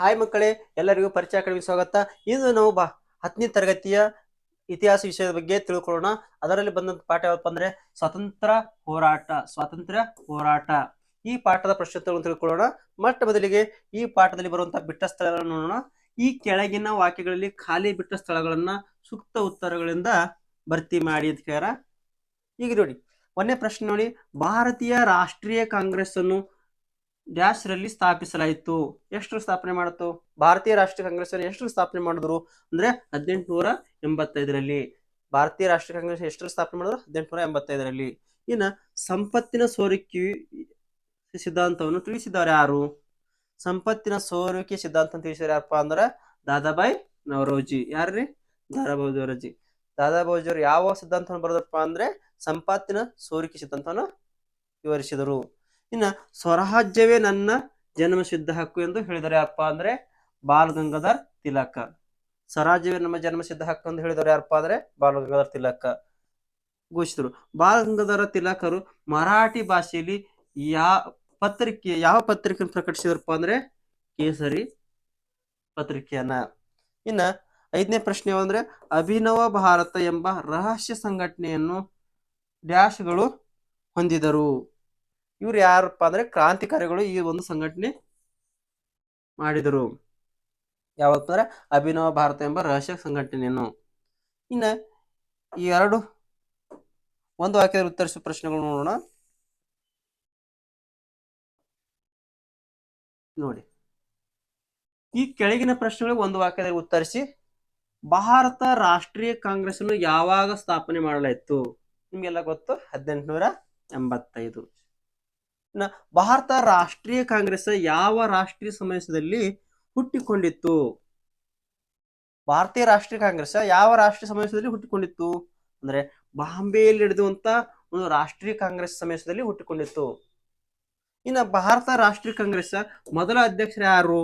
Hi ಮಕ್ಕಳೇ, ಎಲ್ಲರಿಗೂ ಪರಿಚಯ ಅಕಾಡೆಮಿ ಸ್ವಾಗತ. ಇಂದು ನಾವು ಬಾ ಹತ್ತನೇ ತರಗತಿಯ ಇತಿಹಾಸ ವಿಷಯದ ಬಗ್ಗೆ ತಿಳ್ಕೊಳ್ಳೋಣ. ಅದರಲ್ಲಿ ಬಂದಂತ ಪಾಠ ಯಾವಪ್ಪ ಅಂದ್ರೆ, ಸ್ವಾತಂತ್ರ್ಯ ಹೋರಾಟ ಸ್ವಾತಂತ್ರ್ಯ ಹೋರಾಟ. ಈ ಪಾಠದ ಪ್ರಶ್ನೋತ್ತರವನ್ನು ತಿಳ್ಕೊಳ್ಳೋಣ. ಮೊಟ್ಟ ಬದಲಿಗೆ ಈ ಪಾಠದಲ್ಲಿ ಬರುವಂತಹ ಬಿಟ್ಟ ಸ್ಥಳಗಳನ್ನು ನೋಡೋಣ. ಈ ಕೆಳಗಿನ ವಾಕ್ಯಗಳಲ್ಲಿ ಖಾಲಿ ಬಿಟ್ಟ ಸ್ಥಳಗಳನ್ನ ಸೂಕ್ತ ಉತ್ತರಗಳಿಂದ ಭರ್ತಿ ಮಾಡಿ ಅಂತ ಕೇಳ ಈಗ ನೋಡಿ ಒಂದೇ ಪ್ರಶ್ನೆ ನೋಡಿ. ಭಾರತೀಯ ರಾಷ್ಟ್ರೀಯ ಕಾಂಗ್ರೆಸ್ ಅನ್ನು ಡ್ಯಾಶ್ ರಲ್ಲಿ ಸ್ಥಾಪಿಸಲಾಯಿತು. ಎಷ್ಟು ಸ್ಥಾಪನೆ ಮಾಡಿತು? ಭಾರತೀಯ ರಾಷ್ಟ್ರೀಯ ಕಾಂಗ್ರೆಸ್ ಎಷ್ಟು ಸ್ಥಾಪನೆ ಮಾಡಿದ್ರು? ಅಂದ್ರೆ ಹದಿನೆಂಟುನೂರ ಎಂಬತ್ತೈದರಲ್ಲಿ. ಭಾರತೀಯ ರಾಷ್ಟ್ರೀಯ ಕಾಂಗ್ರೆಸ್ ಎಷ್ಟು ಸ್ಥಾಪನೆ ಮಾಡಿದ್ರು? ಹದಿನೆಂಟುನೂರ ಎಂಬತ್ತೈದರಲ್ಲಿ. ಇನ್ನ ಸಂಪತ್ತಿನ ಸೋರಿಕೆ ಸಿದ್ಧಾಂತವನ್ನು ತಿಳಿಸಿದ್ದಾರೆ ಯಾರು? ಸಂಪತ್ತಿನ ಸೋರಿಕೆ ಸಿದ್ಧಾಂತ ತಿಳಿಸಿದಾರೆ ಯಾರಪ್ಪ ಅಂದ್ರೆ ದಾದಾಬಾಯಿ ನವರೋಜಿ. ಯಾರ್ರಿ? ದಾದಾಬಾಯಿ ನವರೋಜಿ. ದಾದಾಬಾಯಿ ಅವರು ಯಾವ ಸಿದ್ಧಾಂತವನ್ನು ಬರೆದಪ್ಪ ಅಂದ್ರೆ ಸಂಪತ್ತಿನ ಸೋರಿಕೆ ಸಿದ್ಧಾಂತವನ್ನು ವಿವರಿಸಿದರು. ಇನ್ನ ಸ್ವರಾಜ್ಯವೇ ನನ್ನ ಜನ್ಮ ಸಿದ್ಧ ಹಕ್ಕು ಎಂದು ಹೇಳಿದರೆ ಯಾರಪ್ಪ ಅಂದ್ರೆ ಬಾಲ್ ಗಂಗಾಧರ್ ತಿಲಕ. ಸ್ವರಾಜ್ಯವೇ ನಮ್ಮ ಜನ್ಮ ಸಿದ್ಧ ಹಕ್ಕು ಎಂದು ಹೇಳಿದವರು ಯಾರಪ್ಪ ಅಂದ್ರೆ ಬಾಲ್ ಗಂಗಾಧರ್ ತಿಲಕ. ಘೋಷಿಸಿದರು. ಬಾಲ್ ಗಂಗಾಧರ ತಿಲಕರು ಮರಾಠಿ ಭಾಷೆಯಲ್ಲಿ ಯಾ ಪತ್ರಿಕೆ, ಯಾವ ಪತ್ರಿಕೆಯನ್ನು ಪ್ರಕಟಿಸಿದ್ರಪ್ಪ ಅಂದ್ರೆ ಕೇಸರಿ ಪತ್ರಿಕೆಯನ್ನ. ಇನ್ನ ಐದನೇ ಪ್ರಶ್ನೆ ಅಂದ್ರೆ ಅಭಿನವ ಭಾರತ ಎಂಬ ರಹಸ್ಯ ಸಂಘಟನೆಯನ್ನು ಡ್ಯಾಶ್ಗಳು ಹೊಂದಿದರು ಇವ್ರು ಯಾರಪ್ಪ ಅಂದ್ರೆ ಕ್ರಾಂತಿಕಾರಿಗಳು ಈ ಒಂದು ಸಂಘಟನೆ ಮಾಡಿದರು. ಯಾವತ್ತಂದ್ರೆ ಅಭಿನವ ಭಾರತ ಎಂಬ ರಹಸ್ಯ ಸಂಘಟನೆಯನ್ನು. ಇನ್ನ ಈ ಎರಡು ಒಂದು ವಾಕ್ಯದಲ್ಲಿ ಉತ್ತರಿಸುವ ಪ್ರಶ್ನೆಗಳು ನೋಡೋಣ. ನೋಡಿ. ಈ ಕೆಳಗಿನ ಪ್ರಶ್ನೆಗಳಿಗೆ ಒಂದು ವಾಕ್ಯದಲ್ಲಿ ಉತ್ತರಿಸಿ, ಭಾರತ ರಾಷ್ಟ್ರೀಯ ಕಾಂಗ್ರೆಸ್ ಅನ್ನು ಯಾವಾಗ ಸ್ಥಾಪನೆ ಮಾಡಲಾಯಿತು? ನಿಮ್ಗೆಲ್ಲ ಗೊತ್ತು? ಹದಿನೆಂಟುನೂರ ಎಂಬತ್ತೈದು. ಭಾರತ ರಾಷ್ಟ್ರೀಯ ಕಾಂಗ್ರೆಸ್ ಯಾವ ರಾಷ್ಟ್ರೀಯ ಸಮಾವೇಶದಲ್ಲಿ ಹುಟ್ಟಿಕೊಂಡಿತ್ತು? ಭಾರತೀಯ ರಾಷ್ಟ್ರೀಯ ಕಾಂಗ್ರೆಸ್ ಯಾವ ರಾಷ್ಟ್ರೀಯ ಸಮಾವೇಶದಲ್ಲಿ ಹುಟ್ಟಿಕೊಂಡಿತ್ತು? ಅಂದ್ರೆ ಬಾಂಬೆಯಲ್ಲಿ ನಡೆದುವಂತ ಒಂದು ರಾಷ್ಟ್ರೀಯ ಕಾಂಗ್ರೆಸ್ ಸಮಾವೇಶದಲ್ಲಿ ಹುಟ್ಟಿಕೊಂಡಿತ್ತು. ಇನ್ನ ಭಾರತ ರಾಷ್ಟ್ರೀಯ ಕಾಂಗ್ರೆಸ್ ಮೊದಲ ಅಧ್ಯಕ್ಷರು ಯಾರು?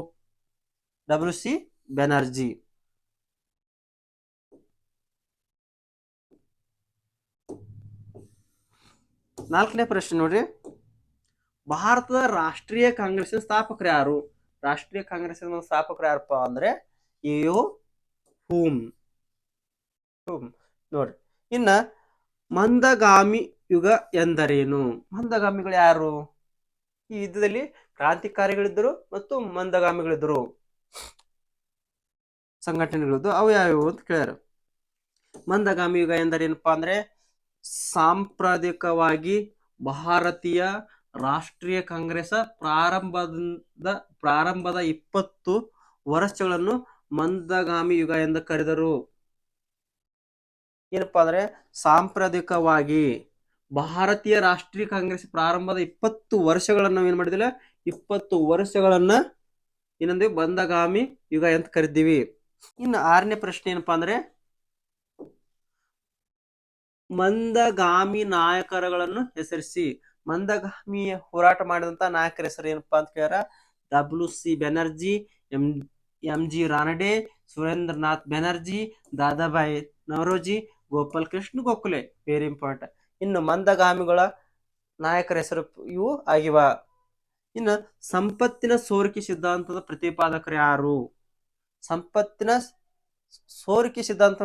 W C Banerjee. ನಾಲ್ಕನೇ ಪ್ರಶ್ನೆ ನೋಡ್ರಿ. ಭಾರತದ ರಾಷ್ಟ್ರೀಯ ಕಾಂಗ್ರೆಸ್ನ ಸ್ಥಾಪಕರು ಯಾರು? ರಾಷ್ಟ್ರೀಯ ಕಾಂಗ್ರೆಸ್ನ ಸ್ಥಾಪಕರು ಯಾರಪ್ಪ ಅಂದ್ರೆ ಯು ಹೂಮ್. ಹೂಮ್. ನೋಡ್ರಿ. ಇನ್ನ ಮಂದಗಾಮಿ ಯುಗ ಎಂದರೇನು? ಮಂದಗಾಮಿಗಳು ಯಾರು? ಈ ಯುದ್ಧದಲ್ಲಿ ಕ್ರಾಂತಿಕಾರಿಗಳಿದ್ದರು ಮತ್ತು ಮಂದಗಾಮಿಗಳಿದ್ದರು. ಸಂಘಟನೆಗಳಿದ್ದು ಅವು ಯಾವ್ಯಾವು ಅಂತ ಕೇಳ್ಯಾರ. ಮಂದಗಾಮಿ ಯುಗ ಎಂದರೇನಪ್ಪ ಅಂದ್ರೆ ಸಾಂಪ್ರದಾಯಿಕವಾಗಿ ಭಾರತೀಯ ರಾಷ್ಟ್ರೀಯ ಕಾಂಗ್ರೆಸ್ ಪ್ರಾರಂಭದಿಂದ, ಪ್ರಾರಂಭದ ಇಪ್ಪತ್ತು ವರ್ಷಗಳನ್ನು ಮಂದಗಾಮಿ ಯುಗ ಎಂದು ಕರೆದರು. ಏನಪ್ಪಾ ಅಂದ್ರೆ, ಸಾಂಪ್ರದಾಯಿಕವಾಗಿ ಭಾರತೀಯ ರಾಷ್ಟ್ರೀಯ ಕಾಂಗ್ರೆಸ್ ಪ್ರಾರಂಭದ ಇಪ್ಪತ್ತು ವರ್ಷಗಳನ್ನ ಏನ್ ಮಾಡಿದಿಲ್ಲ ಇಪ್ಪತ್ತು ವರ್ಷಗಳನ್ನ ಏನಂದ್ರೆ ಬಂದಗಾಮಿ ಯುಗ ಅಂತ ಕರೀತೀವಿ ಇನ್ನು ಆರನೇ ಪ್ರಶ್ನೆ ಏನಪ್ಪಾ ಅಂದ್ರೆ, ಮಂದಗಾಮಿ ನಾಯಕರುಗಳನ್ನು ಹೆಸರಿಸಿ. ಮಂದಗಾಮಿ ಹೋರಾಟ ಮಾಡಿದಂತ ನಾಯಕರ ಹೆಸರು ಏನಪ್ಪಾ ಅಂತ ಕೇಳ್ಯಾರ W C Banerjee M M G Ranade, Surendranath Banerjee Dadabhai Naoroji, Gopal Krishna Gokhale very important ಇನ್ನು ಮಂದಗಾಮಿಗಳ ನಾಯಕರ ಹೆಸರು ಇವು ಆಗಿವ. ಇನ್ನು ಸಂಪತ್ತಿನ ಸೋರಿಕೆ ಸಿದ್ಧಾಂತದ ಪ್ರತಿಪಾದಕರು ಯಾರು? ಸಂಪತ್ತಿನ ಸೋರಿಕೆ ಸಿದ್ಧಾಂತ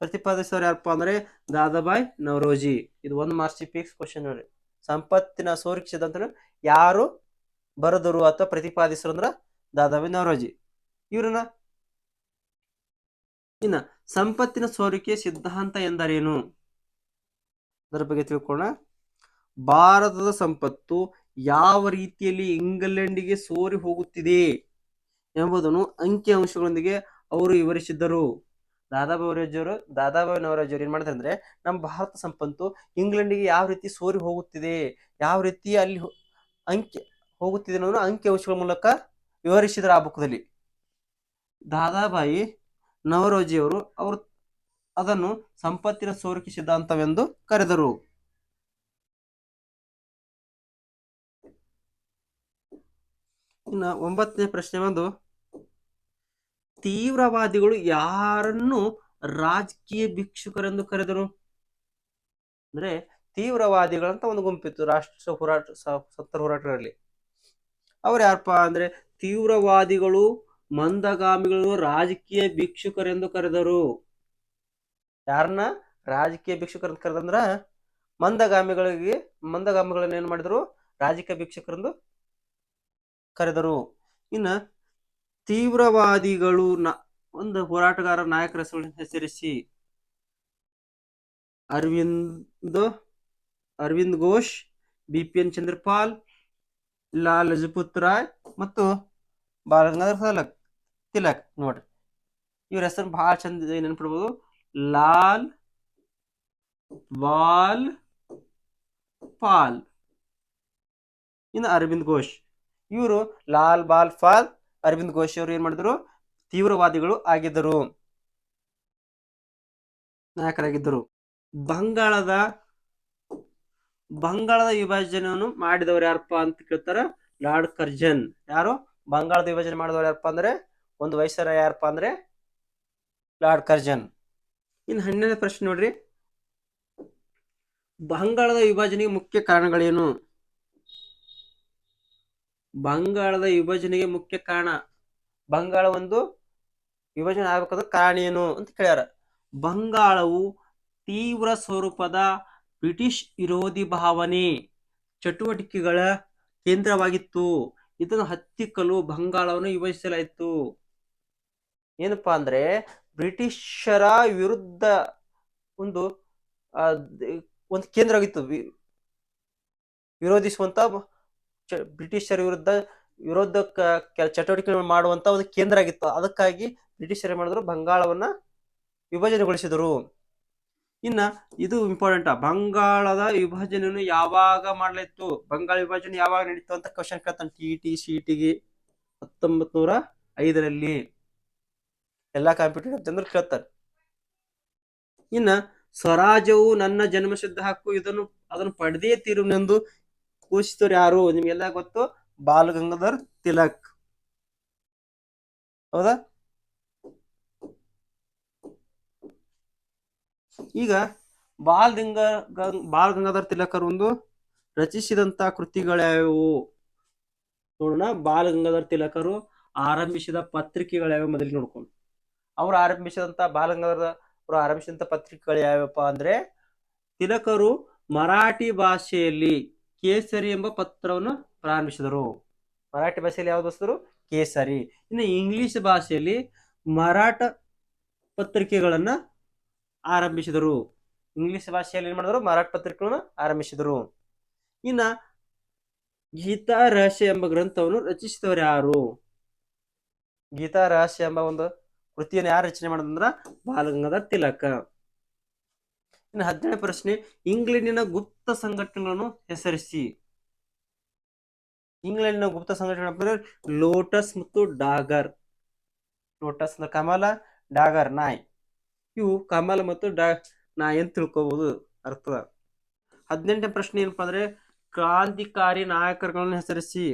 ಪ್ರತಿಪಾದಿಸೋರು ಯಾರಪ್ಪ ಅಂದ್ರೆ ದಾದಾಬಾಯಿ ನವರೋಜಿ. ಇದು ಒಂದು ಮಾರ್ಕ್ಸ್ ಫಿಕ್ಸ್ ಕ್ವಶನ್ ನೋಡಿ. ಸಂಪತ್ತಿನ ಸೋರಿಕೆ ಅಂತ ಯಾರು ಬರೆದರು ಅಥವಾ ಪ್ರತಿಪಾದಿಸರು ಅಂದ್ರ ದಾದಾಬಿ ನವರೋಜಿ. ಇವ್ರನ್ನ ಇನ್ನ ಸಂಪತ್ತಿನ ಸೋರಿಕೆ ಸಿದ್ಧಾಂತ ಎಂದರೇನು? ಅದರ ಬಗ್ಗೆ ತಿಳ್ಕೊಳ್ಳೋಣ ಭಾರತದ ಸಂಪತ್ತು ಯಾವ ರೀತಿಯಲ್ಲಿ ಇಂಗ್ಲೆಂಡಿಗೆ ಸೋರಿ ಹೋಗುತ್ತಿದೆ ಎಂಬುದನ್ನು ಅಂಕಿ ಅಂಶಗಳೊಂದಿಗೆ ಅವರು ವಿವರಿಸಿದ್ದರು. ದಾದಾಬಾಯಿ ಅವರು ದಾದಾಬಾಯಿ ನವರಾಜ್ ಅವರು ಏನ್ ಮಾಡ್ತಾರೆ ಅಂದ್ರೆ, ನಮ್ಮ ಭಾರತ ಸಂಪತ್ತು ಇಂಗ್ಲೆಂಡಿಗೆ ಯಾವ ರೀತಿ ಸೋರಿ ಹೋಗುತ್ತಿದೆ, ಯಾವ ರೀತಿ ಅಲ್ಲಿ ಅಂಕಿ ಹೋಗುತ್ತಿದೆ ಅನ್ನೋದನ್ನ ಅಂಕಿ ಅಂಶಗಳ ಮೂಲಕ ವಿವರಿಸಿದ್ರು ಆ ಬುಕ್ದಲ್ಲಿ ದಾದಾಬಾಯಿ ನವರೋಜಿಯವರು ಅವರು ಅದನ್ನು ಸಂಪತ್ತಿನ ಸೋರಿಕೆ ಸಿದ್ಧಾಂತವೆಂದು ಕರೆದರು. ಇನ್ನ ಒಂಬತ್ತನೇ ಪ್ರಶ್ನೆ ಒಂದು ತೀವ್ರವಾದಿಗಳು ಯಾರನ್ನು ರಾಜಕೀಯ ಭಿಕ್ಷುಕರೆಂದು ಕರೆದರು? ಅಂದ್ರೆ ತೀವ್ರವಾದಿಗಳಂತ ಒಂದು ಗುಂಪಿತ್ತು ರಾಷ್ಟ್ರ ಹೋರಾಟ ಸತ್ತರ ಹೋರಾಟಗಳಲ್ಲಿ. ಅವ್ರು ಯಾರಪ್ಪ ಅಂದ್ರೆ ತೀವ್ರವಾದಿಗಳು ಮಂದಗಾಮಿಗಳು ರಾಜಕೀಯ ಭಿಕ್ಷುಕರೆಂದು ಕರೆದರು. ಯಾರನ್ನ? ರಾಜಕೀಯ ಭಿಕ್ಷುಕರೆಂದು ಕರೆದಂದ್ರ ಮಂದಗಾಮಿಗಳಿಗೆ ಮಂದಗಾಮಿಗಳನ್ನ ಏನ್ ಮಾಡಿದ್ರು? ರಾಜಕೀಯ ಭಿಕ್ಷುಕರೆಂದು ಕರೆದರು. ಇನ್ನ ತೀವ್ರವಾದಿಗಳು ನ, ಒಂದು ಹೋರಾಟಗಾರ ನಾಯಕರ ಹೆಸರು ಹೆಸರಿಸಿ ಅರವಿಂದ್ ಅರವಿಂದ್ ಘೋಷ್ ಬಿ ಪಿ ಎನ್ ಚಂದ್ರಪಾಲ್ ಲಾಲ್ ಲಜಪತ್ ರಾಯ್ ಮತ್ತು ಬಾಲಗಂಗಾಧರ ತಿಲಕ್ ತಿಲಕ್ ನೋಡ್ರಿ. ಇವ್ರ ಹೆಸರು ಬಹಳ ಚಂದ ನೆನ್ಪಿಡ್ಬೋದು. ಲಾಲ್ ಬಾಲ್ ಪಾಲ್. ಇನ್ನು ಅರವಿಂದ್ ಘೋಷ್. ಇವರು ಲಾಲ್ ಬಾಲ್ ಫಾಲ್ ಅರವಿಂದ್ ಘೋಷ್ ಅವರು ಏನ್ ಮಾಡಿದ್ರು? ತೀವ್ರವಾದಿಗಳು ಆಗಿದ್ದರು. ನಾಯಕರಾಗಿದ್ದರು. ಬಂಗಾಳದ ಬಂಗಾಳದ ವಿಭಜನೆಯನ್ನು ಮಾಡಿದವರು ಯಾರಪ್ಪ ಅಂತ ಕೇಳ್ತಾರ? Lord Curzon. ಯಾರು? ಬಂಗಾಳದ ವಿಭಜನೆ ಮಾಡಿದವರು ಯಾರಪ್ಪ ಅಂದ್ರೆ? ಒಂದು ವಯಸ್ಸರ ಯಾರಪ್ಪ ಅಂದ್ರೆ? Lord Curzon. ಇನ್ನು ಹನ್ನೆರಡನೇ ಪ್ರಶ್ನೆ ನೋಡ್ರಿ. ಬಂಗಾಳದ ವಿಭಜನೆಗೆ ಮುಖ್ಯ ಕಾರಣಗಳೇನು? ಬಂಗಾಳದ ವಿಭಜನೆಗೆ ಮುಖ್ಯ ಕಾರಣ. ಬಂಗಾಳ ಒಂದು ವಿಭಜನೆ ಆಗಬೇಕಾದ ಕಾರಣ ಏನು ಅಂತ ಕೇಳ್ಯಾರ. ಬಂಗಾಳವು ತೀವ್ರ ಸ್ವರೂಪದ ಬ್ರಿಟಿಷ್ ವಿರೋಧಿ ಭಾವನೆ, ಚಟುವಟಿಕೆಗಳ ಕೇಂದ್ರವಾಗಿತ್ತು. ಇದನ್ನು ಹತ್ತಿಕ್ಕಲು ಬಂಗಾಳವನ್ನು ವಿಭಜಿಸಲಾಯಿತು. ಏನಪ್ಪಾ ಅಂದ್ರೆ ಬ್ರಿಟಿಷರ ವಿರುದ್ಧ ಒಂದು ಒಂದು ಕೇಂದ್ರ ಆಗಿತ್ತು ವಿ- ವಿರೋಧಿಸುವಂತ ಬ್ರಿಟಿಷರ ವಿರುದ್ಧ ವಿರೋಧ ಚಟುವಟಿಕೆ ಮಾಡುವಂತ ಒಂದು ಕೇಂದ್ರ ಆಗಿತ್ತು. ಅದಕ್ಕಾಗಿ ಬ್ರಿಟಿಷರು ಮಾಡಿದ್ರು? ಬಂಗಾಳವನ್ನ ವಿಭಜನೆಗೊಳಿಸಿದರು. ಇನ್ನ ಇದು ಇಂಪಾರ್ಟೆಂಟ್ ಬಂಗಾಳದ ವಿಭಜನೆಯನ್ನು ಯಾವಾಗ ಮಾಡ್ಲಿತ್ತು ಬಂಗಾಳ ವಿಭಜನೆ ಯಾವಾಗ ನಡೀತು ಅಂತ ಕ್ವಶನ್ ಕೇಳ್ತಾನೆ ಟಿ ಟಿ ಸಿ ಟಿಗೆ ಹತ್ತೊಂಬತ್ ನೂರ ಐದರಲ್ಲಿ ಎಲ್ಲಾ ಕಾಂಪಿಟೇಟಿವ್ ಜನರು ಕೇಳ್ತಾರೆ. ಇನ್ನ ಸ್ವರಾಜ್ಯವು ನನ್ನ ಜನ್ಮಸಿದ್ಧ ಹಕ್ಕು, ಇದನ್ನು, ಅದನ್ನು ಪಡೆದೇ ತೀರುನೆಂದು ಘೋಷಿಸಿದವರು ಯಾರು ನಿಮ್ಗೆಲ್ಲ ಗೊತ್ತು? ಬಾಲ್ ಗಂಗಾಧರ್ ತಿಲಕ್. ಹೌದಾ? ಈಗ ಬಾಲ್ ಗಂಗ ಗಂ- ಬಾಲ್ ಗಂಗಾಧರ್ ತಿಲಕರ್ ಒಂದು ರಚಿಸಿದಂತ ಕೃತಿಗಳ್ಯಾವು ನೋಡೋಣ. ಬಾಲ್ ಗಂಗಾಧರ್ ತಿಲಕರು ಆರಂಭಿಸಿದ ಪತ್ರಿಕೆಗಳ್ಯಾವ ಮೊದಲಿಗೆ ನೋಡ್ಕೊಂಡು. ಅವ್ರು ಆರಂಭಿಸಿದಂತ ಬಾಲ್ ಗಂಗಾಧರ್ ಅವರು ಆರಂಭಿಸಿದಂತ ಪತ್ರಿಕೆಗಳು ಯಾವ್ಯಾವಪ್ಪ ಅಂದ್ರೆ ತಿಲಕರು ಮರಾಠಿ ಭಾಷೆಯಲ್ಲಿ ಕೇಸರಿ ಎಂಬ ಪತ್ರವನ್ನು ಪ್ರಾರಂಭಿಸಿದರು. ಮರಾಠಿ ಭಾಷೆಯಲ್ಲಿ ಯಾವ್ದು ಹೆಸರು? ಕೇಸರಿ. ಇನ್ನು ಇಂಗ್ಲಿಷ್ ಭಾಷೆಯಲ್ಲಿ ಮರಾಠ ಪತ್ರಿಕೆಗಳನ್ನ ಆರಂಭಿಸಿದರು. ಇಂಗ್ಲಿಷ್ ಭಾಷೆಯಲ್ಲಿ ಏನ್ ಮಾಡಿದ್ರು? ಮರಾಠ ಪತ್ರಿಕೆಗಳನ್ನ ಆರಂಭಿಸಿದರು. ಇನ್ನ ಗೀತಾ ರಹಸ್ಯ ಎಂಬ ಗ್ರಂಥವನ್ನು ರಚಿಸಿದವರು ಯಾರು? ಗೀತಾ ರಹಸ್ಯ ಎಂಬ ಒಂದು ಕೃತಿಯನ್ನು ಯಾರು ರಚನೆ ಮಾಡಿದಂದ್ರ ಬಾಲಗಂಗಾಧರ್ ತಿಲಕ. ಇನ್ನು ಹದಿನೇಳನೇ ಪ್ರಶ್ನೆ, ಇಂಗ್ಲೆಂಡಿನ ಗುಪ್ತ ಸಂಘಟನೆಗಳನ್ನು ಹೆಸರಿಸಿ. ಇಂಗ್ಲೆಂಡಿನ ಗುಪ್ತ ಸಂಘಟನೆ ಲೋಟಸ್ ಮತ್ತು ಡಾಗರ್. ಲೋಟಸ್ ಅಂದ್ರೆ ಕಮಲ, ಡಾಗರ್ ನಾಯ್. ಇವು ಕಮಲ ಮತ್ತು ಡಾ ನಾಯ್ ಅಂತ ತಿಳ್ಕೊಬಹುದು ಅರ್ಥ. ಹದಿನೆಂಟನೇ ಪ್ರಶ್ನೆ ಏನಪ್ಪಾ ಅಂದ್ರೆ ಕ್ರಾಂತಿಕಾರಿ ನಾಯಕರುಗಳನ್ನು ಹೆಸರಿಸಿ.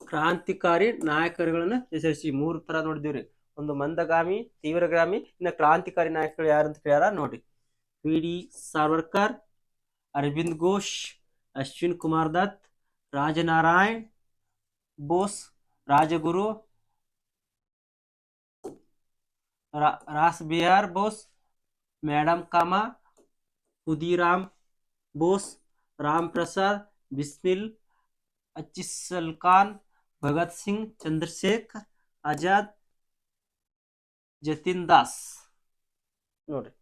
ಕ್ರಾಂತಿಕಾರಿ ನಾಯಕರುಗಳನ್ನು ಹೆಸರಿಸಿ. ಮೂರು ತರ ನೋಡಿದಿವ್ರಿ ಒಂದು ಮಂದಗಾಮಿ, ತೀವ್ರಗಾಮಿ, ಇನ್ನ ಕ್ರಾಂತಿಕಾರಿ ನಾಯಕರು ಯಾರು ಅಂತ ಕೇಳ್ಯಾರ? ನೋಡಿ. ಪಿ ಡಿ ಸಾವರ್ಕರ್ ಅರವಿಂದ್ ಘೋಷ್, ಅಶ್ವಿನ್ ಕುಮಾರ್ ದತ್, ರಾಜನಾರಾಯಣ್, ಬೋಸ್, ರಾಜಗುರು, ರಾ- ರಾಸ್ ಬಿಹಾರ್ ಬೋಸ್ ಮೇಡಮ್ ಕಾಮಾ ಖುದಿರಾಮ್ ಬೋಸ್, ರಾಮ್ ಪ್ರಸಾದ್ ಬಿಸ್ಮಿಲ್ ಅಚ್ಚಿಸಲ್ ಖಾನ್ ಭಗತ್ ಸಿಂಗ್, ಚಂದ್ರಶೇಖರ್, ಆಜಾದ್ ಜತಿನ್ ದಾಸ್. ನೋಡ್ರಿ.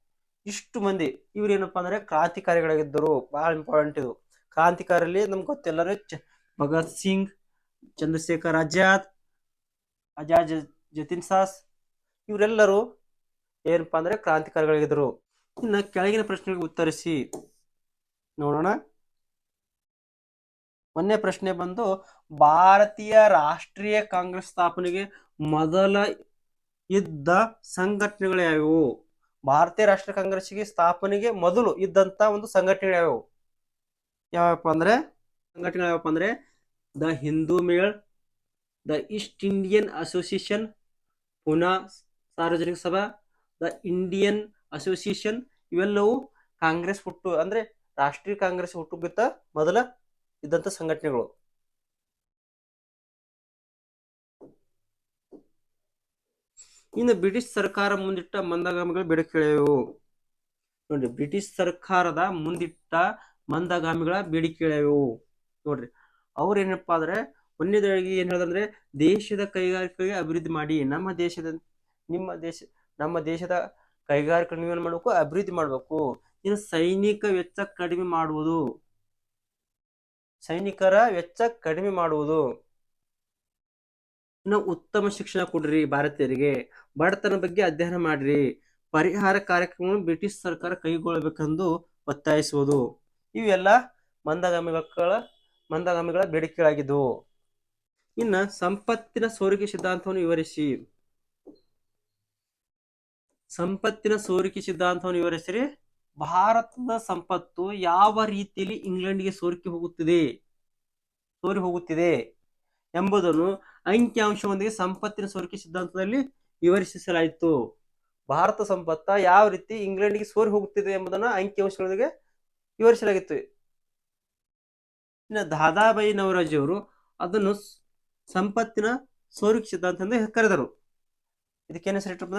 ಇಷ್ಟು ಮಂದಿ ಇವ್ರೇನಪ್ಪ ಅಂದ್ರೆ ಕ್ರಾಂತಿಕಾರಿಗಳಾಗಿದ್ದರು. ಬಹಳ ಇಂಪಾರ್ಟೆಂಟ್ ಇದು. ಕ್ರಾಂತಿಕಾರಲ್ಲಿ ನಮ್ಗೆ ಗೊತ್ತೆಲ್ಲರೂ ಭಗತ್ ಸಿಂಗ್, ಚಂದ್ರಶೇಖರ್ ಆಜಾದ್ ಅಜಾದ್ ಜತಿನ್ ಸಾಸ್. ಇವರೆಲ್ಲರೂ ಏನಪ್ಪಾ ಅಂದ್ರೆ ಕ್ರಾಂತಿಕಾರಿಗಳಾಗಿದ್ದರು. ಇನ್ನು ಕೆಳಗಿನ ಪ್ರಶ್ನೆಗೆ ಉತ್ತರಿಸಿ ನೋಡೋಣ. ಮೊನ್ನೆ ಪ್ರಶ್ನೆ ಬಂದು, ಭಾರತೀಯ ರಾಷ್ಟ್ರೀಯ ಕಾಂಗ್ರೆಸ್ ಸ್ಥಾಪನೆಗೆ ಮೊದಲ ಇದ್ದ ಸಂಘಟನೆಗಳು ಯಾವುವು ಭಾರತೀಯ ರಾಷ್ಟ್ರೀಯ ಕಾಂಗ್ರೆಸ್ಗೆ ಸ್ಥಾಪನೆಗೆ ಮೊದಲು ಇದ್ದಂತ ಒಂದು ಸಂಘಟನೆಗಳು ಯಾವುವು ಯಾವಪ್ಪ ಅಂದ್ರೆ? ಸಂಘಟನೆಗಳು ಯಾವಪ್ಪ ಅಂದ್ರೆ the Hindu Mela the East Indian Association, Poona Sarvajanik Sabha, the Indian association, ಇವೆಲ್ಲವೂ ಕಾಂಗ್ರೆಸ್ ಹುಟ್ಟು ಅಂದ್ರೆ ರಾಷ್ಟ್ರೀಯ ಕಾಂಗ್ರೆಸ್ ಹುಟ್ಟುಬಿತ್ತ ಮೊದಲ ಇದ್ದಂತ ಸಂಘಟನೆಗಳು. ಇನ್ನು ಬ್ರಿಟಿಷ್ ಸರ್ಕಾರ ಮುಂದಿಟ್ಟ ಮಂದಗಾಮಿಗಳ ಬೇಡಿಕೆಗಳಿವು ನೋಡ್ರಿ, ಬ್ರಿಟಿಷ್ ಸರ್ಕಾರದ ಮುಂದಿಟ್ಟ ಮಂದಗಾಮಿಗಳ ಬೇಡಿಕೆಗಳಿವು ನೋಡ್ರಿ ಅವ್ರ ಏನಪ್ಪಾ ಅಂದ್ರೆ, ಒಂದೇದಾಗಿ ಏನ್ ದೇಶದ ಕೈಗಾರಿಕೆಗಳಿಗೆ ಅಭಿವೃದ್ಧಿ ಮಾಡಿ, ನಮ್ಮ ದೇಶದ, ನಿಮ್ಮ ದೇಶ, ನಮ್ಮ ದೇಶದ ಕೈಗಾರಿಕೆ ನೀವೇನ್ ಮಾಡ್ಬೇಕು? ಅಭಿವೃದ್ಧಿ ಮಾಡ್ಬೇಕು. ಇನ್ನು ಸೈನಿಕ ವೆಚ್ಚ ಕಡಿಮೆ ಮಾಡುವುದು. ಸೈನಿಕರ ವೆಚ್ಚ ಕಡಿಮೆ ಮಾಡುವುದು. ಇನ್ನು ಉತ್ತಮ ಶಿಕ್ಷಣ ಕೊಡ್ರಿ ಭಾರತೀಯರಿಗೆ. ಬಡತನ ಬಗ್ಗೆ ಅಧ್ಯಯನ ಮಾಡ್ರಿ. ಪರಿಹಾರ ಕಾರ್ಯಕ್ರಮವನ್ನು ಬ್ರಿಟಿಷ್ ಸರ್ಕಾರ ಕೈಗೊಳ್ಳಬೇಕೆಂದು ಒತ್ತಾಯಿಸುವುದು. ಇವೆಲ್ಲ ಮಕ್ಕಳ, ಮಂದಗಾಮಿಗಳ ಬೇಡಿಕೆಗಳಾಗಿದ್ದವು ಇನ್ನ ಸಂಪತ್ತಿನ ಸೋರಿಕೆ ಸಿದ್ಧಾಂತವನ್ನು ವಿವರಿಸಿ. ಸಂಪತ್ತಿನ ಸೋರಿಕೆ ಸಿದ್ಧಾಂತವನ್ನು ವಿವರಿಸಿರಿ. ಭಾರತದ ಸಂಪತ್ತು ಯಾವ ರೀತಿಯಲ್ಲಿ ಇಂಗ್ಲೆಂಡ್ಗೆ ಸೋರಿಕೆ ಹೋಗುತ್ತಿದೆ? ಸೋರಿ ಹೋಗುತ್ತಿದೆ. ಎಂಬುದನ್ನು ಅಂಕಿಅಂಶದೊಂದಿಗೆ ಸಂಪತ್ತಿನ ಸೋರಿಕೆ ಸಿದ್ಧಾಂತದಲ್ಲಿ ವಿವರಿಸಲಾಯಿತು. ಭಾರತ ಸಂಪತ್ತ ಯಾವ ರೀತಿ ಇಂಗ್ಲೆಂಡ್ಗೆ ಸೋರಿ ಹೋಗುತ್ತಿದೆ ಎಂಬುದನ್ನು ಅಂಕಿಅಂಶಗಳೊಂದಿಗೆ ವಿವರಿಸಲಾಗಿತ್ತು. ಇನ್ನು ದಾದಾಬಾಯಿ ನವರಾಜ್ ಅವರು ಅದನ್ನು ಸಂಪತ್ತಿನ ಸೋರಿಕೆ ಸಿದ್ಧಾಂತ ಎಂದು ಕರೆದರು. ಇದಕ್ಕೇನು ಹೆಸರಿಟ್ಟಪ್ಪ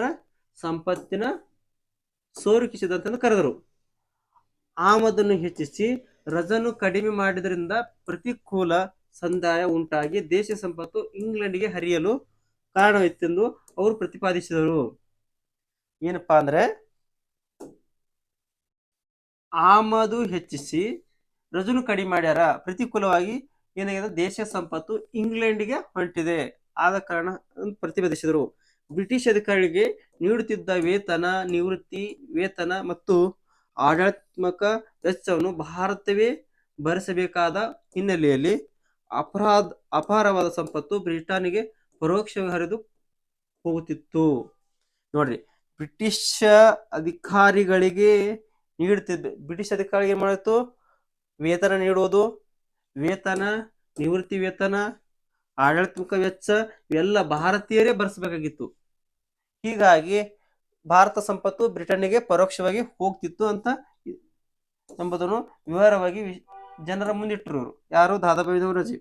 ಸಂಪತ್ತಿನ ಸೋರಿಕೆ ಸಿದ್ಧಾಂತ ಎಂದು ಕರೆದರು. ಆಮದನ್ನು ಹೆಚ್ಚಿಸಿ ರಜನು ಕಡಿಮೆ ಮಾಡಿದ್ರಿಂದ ಪ್ರತಿಕೂಲ ಸಂದಾಯ ಉಂಟಾಗಿ ದೇಶ ಸಂಪತ್ತು ಇಂಗ್ಲೆಂಡ್ಗೆ ಹರಿಯಲು ಕಾರಣವಿತ್ತೆಂದು ಅವರು ಪ್ರತಿಪಾದಿಸಿದರು. ಏನಪ್ಪಾ ಅಂದ್ರೆ, ಆಮದು ಹೆಚ್ಚಿಸಿ ರಜನು ಕಡಿಮೆ ಮಾಡ್ಯಾರ. ಪ್ರತಿಕೂಲವಾಗಿ ಏನಾಗಿದೆ? ದೇಶ ಸಂಪತ್ತು ಇಂಗ್ಲೆಂಡ್ಗೆ ಹೊಂಟಿದೆ. ಆದ ಕಾರಣ ಪ್ರತಿಪಾದಿಸಿದರು. ಬ್ರಿಟಿಷ್ ಅಧಿಕಾರಿಗಳಿಗೆ ನೀಡುತ್ತಿದ್ದ ವೇತನ, ನಿವೃತ್ತಿ ವೇತನ ಮತ್ತು ಆಡಳಿತಾತ್ಮಕ ವೆಚ್ಚವನ್ನು ಭಾರತವೇ ಭರಿಸಬೇಕಾದ ಹಿನ್ನೆಲೆಯಲ್ಲಿ ಅಪರಾಧ, ಅಪಾರವಾದ ಸಂಪತ್ತು ಬ್ರಿಟನ್ಗೆ ಪರೋಕ್ಷವಾಗಿ ಹರಿದು ಹೋಗುತ್ತಿತ್ತು. ನೋಡ್ರಿ, ಬ್ರಿಟಿಷ್ ಅಧಿಕಾರಿಗಳಿಗೆ ನೀಡುತ್ತಿದ್ದ, ಬ್ರಿಟಿಷ್ ಅಧಿಕಾರಿಗೆ ಏನ್ ಮಾಡಿತ್ತು ವೇತನ ನೀಡುವುದು ವೇತನ, ನಿವೃತ್ತಿ ವೇತನ, ಆಡಳಿತಾತ್ಮಕ ವೆಚ್ಚ ಇವೆಲ್ಲ ಭಾರತೀಯರೇ ಭರಿಸಬೇಕಾಗಿತ್ತು. ಹೀಗಾಗಿ ಭಾರತ ಸಂಪತ್ತು ಬ್ರಿಟನ್ನಿಗೆ ಪರೋಕ್ಷವಾಗಿ ಹೋಗ್ತಿತ್ತು ಅಂತ ಎಂಬುದನ್ನು ವಿವರವಾಗಿ ಜನರ ಮುಂದಿಟ್ಟರು ಅವರು ಯಾರು ದಾದಾಬಾಯಿ ನವರೋಜಿ